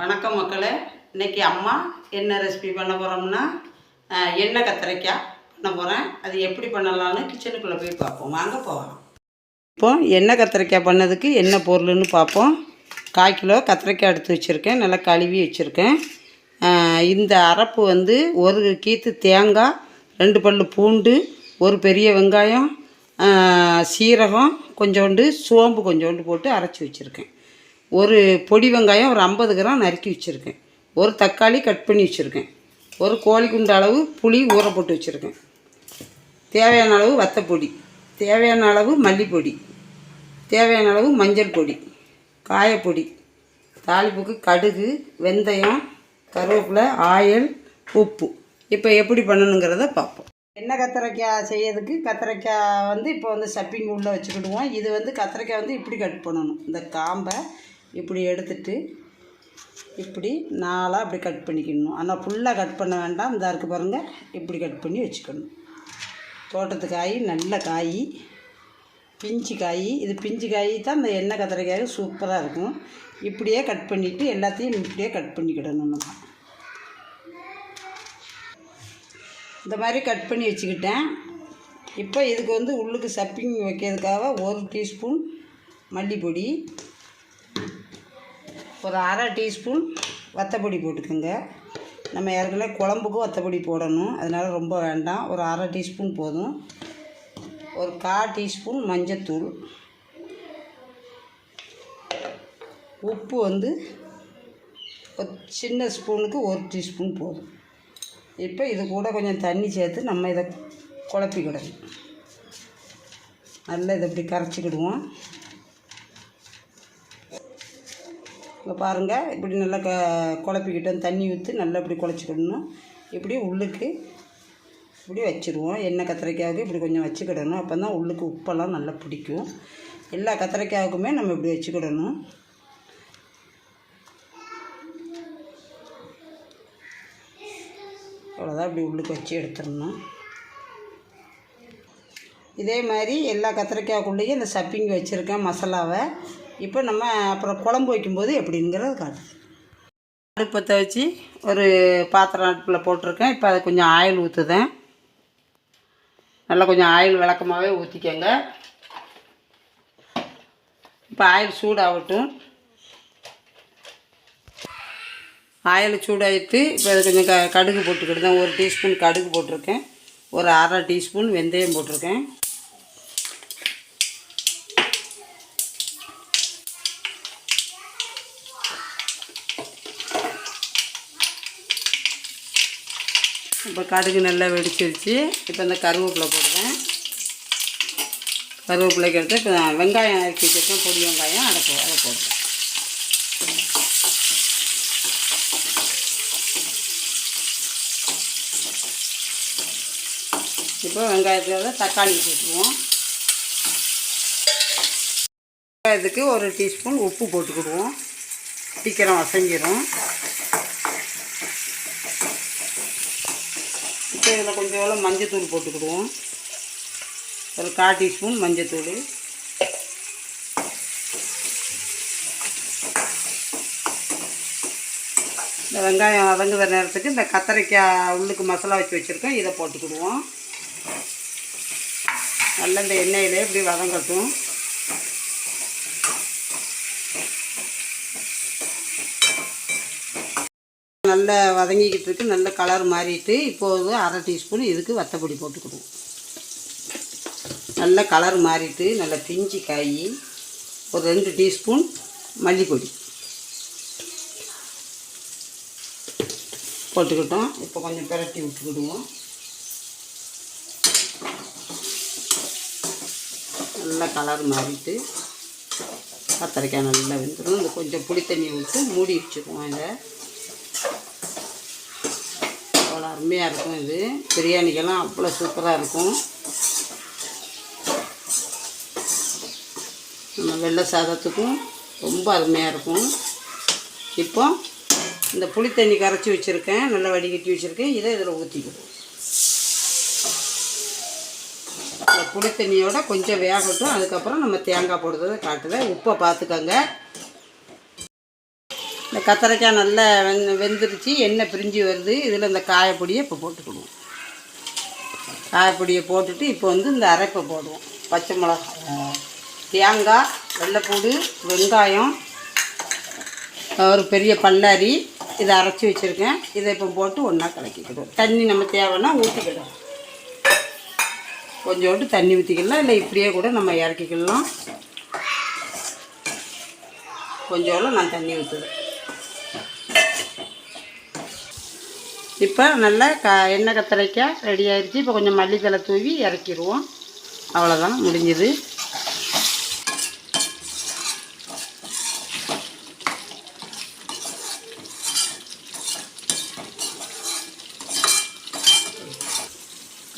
வணக்கம் மக்களே. இன்னைக்கு அம்மா என்ன ரெசிபி பண்ண போகிறோம்னா எண்ணெய் கத்திரிக்காய் பண்ண போகிறேன் அது எப்படி பண்ணலாம்னு கிச்சனுக்குள்ளே போய் பார்ப்போம். வாங்க போகலாம். இப்போ எண்ணெய் கத்திரிக்காய் பண்ணதுக்கு என்ன பொருள்னு பார்ப்போம். கால் கிலோ கத்திரிக்காய் எடுத்து வச்சுருக்கேன். நல்லா கழுவி வச்சுருக்கேன். இந்த அரைப்பு வந்து ஒரு கீத்து தேங்காய் ரெண்டு பல் பூண்டு ஒரு பெரிய வெங்காயம் சீரகம் கொஞ்சோண்டு சோம்பு கொஞ்சோண்டு போட்டு அரைச்சி வச்சுருக்கேன். ஒரு பொடி வெங்காயம் ஒரு ஐம்பது கிராம் நறுக்கி வச்சுருக்கேன். ஒரு தக்காளி கட் பண்ணி வச்சுருக்கேன். ஒரு கோழி குண்டு அளவு புளி ஊற போட்டு வச்சுருக்கேன். தேவையான அளவு வத்தப்பொடி தேவையான அளவு மல்லிப்பொடி தேவையான அளவு மஞ்சள் பொடி காயப்பொடி தாளிப்புக்கு கடுகு வெந்தயம் கருவேப்பிலை ஆயில் உப்பு. இப்போ எப்படி பண்ணணுங்கிறத பார்ப்போம் என்ன கத்திரிக்காய் செய்யறதுக்கு? கத்திரிக்காய் வந்து இப்போ வந்து சப்பிங் உள்ளே வச்சுக்கிடுவோம். இது வந்து கத்திரிக்காய் வந்து இப்படி கட் பண்ணணும். இந்த காம்பை இப்படி எடுத்துட்டு இப்படி நாளாக அப்படி கட் பண்ணிக்கணும். ஆனால் ஃபுல்லாக கட் பண்ண வேண்டாம். இந்த இருக்கு பாருங்கள் இப்படி கட் பண்ணி வச்சுக்கணும். தோட்டத்து காய் நல்ல காய் பிஞ்சு காய். இது பிஞ்சு காய் தான் இந்த எண்ணெய் கத்திரிக்காய் சூப்பராக இருக்கும். இப்படியே கட் பண்ணிவிட்டு எல்லாத்தையும் இப்படியே கட் பண்ணிக்கிடணும் நம்ம. இந்த மாதிரி கட் பண்ணி வச்சுக்கிட்டேன். இப்போ இதுக்கு வந்து உள்ளுக்கு சப்பிங் வைக்கிறதுக்காக ஒரு டீஸ்பூன் மல்லிப்பொடி ஒரு அரை டீஸ்பூன் வத்தப்பொடி போட்டுக்கோங்க. நம்ம ஏற்கனவே குழம்புக்கும் வத்தப்பொடி போடணும். அதனால் ரொம்ப வேண்டாம். ஒரு அரை டீஸ்பூன் போதும். ஒரு கால் டீஸ்பூன் மஞ்சத்தூள். உப்பு வந்து ஒரு சின்ன ஸ்பூனுக்கு ஒரு டீஸ்பூன் போதும். இப்போ இது கூட கொஞ்சம் தண்ணி சேர்த்து நம்ம இதை குழப்பிக்கிடணும். நல்லா இதை இப்படி கரைச்சிக்கிடுவோம். இப்போ பாருங்கள் இப்படி நல்லா க குழப்பிக்கிட்டோம் தண்ணி ஊற்றி நல்லா இப்படி குழச்சிக்கிடணும். இப்படி உள்ளுக்கு இப்படி வச்சுருவோம். எண்ணெய் கத்திரிக்காய்க்கு இப்படி கொஞ்சம் வச்சுக்கிடணும். அப்போ தான் உள்ளுக்கு உப்பெல்லாம் நல்லா பிடிக்கும். எல்லா கத்திரிக்காய்க்குமே நம்ம இப்படி வச்சுக்கிடணும். அவ்வளோதான் இப்படி உள்ளுக்கு வச்சு எடுத்துடணும். இதே மாதிரி எல்லா கத்திரிக்காய்க்குள்ளேயும் இந்த சப்பிங் வச்சுருக்கேன் மசாலாவை. இப்போ நம்ம அப்புறம் குழம்பு வைக்கும்போது எப்படிங்கிறது காட்டுது அடுப்பத்தை வச்சு ஒரு பாத்திரம் அடுப்பில் போட்டிருக்கேன். இப்போ அதை கொஞ்சம் ஆயில் ஊற்றுதேன். நல்லா கொஞ்சம் ஆயில் விளக்கமாகவே ஊற்றிக்கங்க. இப்போ ஆயில் சூடாகட்டும். ஆயில் சூடாகிட்டு இப்போ அது கொஞ்சம் க கடுகு போட்டுக்கிட்டுதான் ஒரு டீஸ்பூன் கடுகு போட்டிருக்கேன். ஒரு அரை டீஸ்பூன் வெந்தயம் போட்டிருக்கேன். இப்போ கடுகு நல்லா வெடிச்சிருச்சு இப்போ இந்த கருவேப்பிலை போடுவேன். கருவேப்பிலைக்கு எடுத்து இப்போ நான் வெங்காயம் இறக்கி வச்சுருக்கேன். பொடி வெங்காயம் அதை போ அதை போடுவேன் இப்போ வெங்காயத்தோட தக்காளி போட்டுருவோம் வெங்காயத்துக்கு ஒரு டீஸ்பூன் உப்பு போட்டுக்கிடுவோம். சீக்கிரம் வசங்கிடும் இப்போ இதில் கொஞ்சம் எவ்வளோ மஞ்சத்தூள் போட்டுக்கிடுவோம். ஒரு கால் டீஸ்பூன் மஞ்சத்தூள். இந்த வெங்காயம் வதங்குற நேரத்துக்கு இந்த கத்தரிக்காய் உள்ளுக்கு மசாலா வச்சு வச்சுருக்கோம். இதை போட்டுக்கிடுவோம். நல்லா இந்த எண்ணெயிலே இப்படி வதங்கட்டும். நல்லா வதங்கிக்கிட்டு இருக்கு நல்ல கலர் மாறிட்டு இப்போது அரை டீஸ்பூன் இதுக்கு வத்தப்பொடி போட்டுக்கிடுவோம் நல்ல கலர் மாறிட்டு நல்ல பிஞ்சு காய் ஒரு ரெண்டு டீஸ்பூன் மல்லிப்பொடி. போட்டுக்கிட்டோம். இப்போ கொஞ்சம் பிரட்டி விட்டுக்கிடுவோம். நல்லா கலர் மாறிட்டு கத்திரிக்காய் நல்லா வெந்துடும் இந்த கொஞ்சம் புளி தண்ணி விட்டு மூடி வச்சுக்குவோம் இதை. அருமையாக இருக்கும் இது. பிரியாணிக்கெல்லாம் அவ்வளோ சூப்பராக இருக்கும். நம்ம வெள்ளை சாதத்துக்கும் ரொம்ப அருமையாக இருக்கும். இப்போ இந்த புளி தண்ணி கரைச்சி வச்சுருக்கேன். நல்லா வடிகட்டி வச்சுருக்கேன். இதை இதில் ஊற்றிக்கிடுவோம் இந்த புளி தண்ணியோட கொஞ்சம் வேகட்டும். அதுக்கப்புறம் நம்ம தேங்காய் போடுறதை காட்டுறேன். உப்பை பார்த்துக்கோங்க. இந்த கத்திரிக்காய் நல்லா வெந் வெந்துருச்சு எண்ணெய் பிரிஞ்சு வருது. இதில் இந்த காயப்பொடியை இப்போ போட்டுக்கிடுவோம் காயப்பொடியை போட்டுட்டு இப்போ வந்து இந்த அரைப்பை போடுவோம். பச்சை மிளகாய் தேங்காய் வெள்ளைப்பூடு வெங்காயம் ஒரு பெரிய பல்லாரி. இதை அரைச்சி வச்சுருக்கேன். இதை இப்போ போட்டு ஒன்றா கலக்கிக்கிடுவோம் தண்ணி நம்ம தேவைன்னா ஊற்றிக்கிடுவோம் கொஞ்சோண்டு தண்ணி ஊற்றிக்கலாம் இல்லை இப்படியே கூட நம்ம இறக்கிக்கலாம். கொஞ்சோண்டு நான் தண்ணி ஊற்றுவேன் இப்போ நல்லா க எண்ணெய் கத்திரிக்காய் ரெடி ஆயிடுச்சு இப்போ கொஞ்சம் மல்லித்தலை தூவி இறக்கிடுவோம் அவ்வளோதான் முடிஞ்சுது.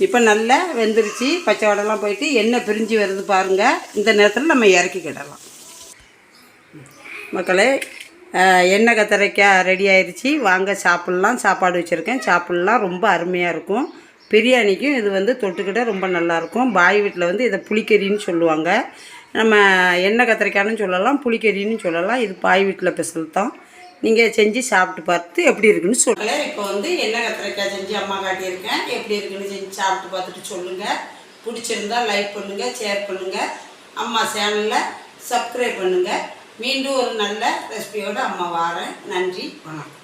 இப்போ நல்லா வெந்துருச்சு. பச்சை வடைலாம் போயிட்டு எண்ணெய் பிரிஞ்சு வருது பாருங்கள் இந்த நேரத்தில் நம்ம இறக்கிக்கிடலாம் மக்களே எண்ணெய் கத்திரிக்காய் ரெடி ஆயிடுச்சு வாங்க சாப்பிட்லாம். சாப்பாடு வச்சுருக்கேன். சாப்பிட்லாம். ரொம்ப அருமையாக இருக்கும். பிரியாணிக்கும் இது வந்து தொட்டுக்கிட்ட ரொம்ப நல்லாயிருக்கும் பாய் வீட்டில் வந்து இதை புளிக்கறின்னு சொல்லுவாங்க. நம்ம எண்ணெய் கத்திரிக்காய்னு சொல்லலாம் புளிக்கறின்னு சொல்லலாம். இது பாய் வீட்டில் பெசல் தான். நீங்கள் செஞ்சு சாப்பிட்டு பார்த்து எப்படி இருக்குன்னு சொல்லுங்கள் இப்போ வந்து எண்ணெய் கத்திரிக்காய் செஞ்சு அம்மா காட்டியிருக்கேன். எப்படி இருக்குன்னு செஞ்சு சாப்பிட்டு பார்த்துட்டு சொல்லுங்கள் பிடிச்சிருந்தா லைக் பண்ணுங்கள் ஷேர் பண்ணுங்கள் அம்மா சேனலில் சப்ஸ்கிரைப் பண்ணுங்கள் மீண்டும் ஒரு நல்ல ரெசிபியோடு அம்மா வாரேன். நன்றி வணக்கம்.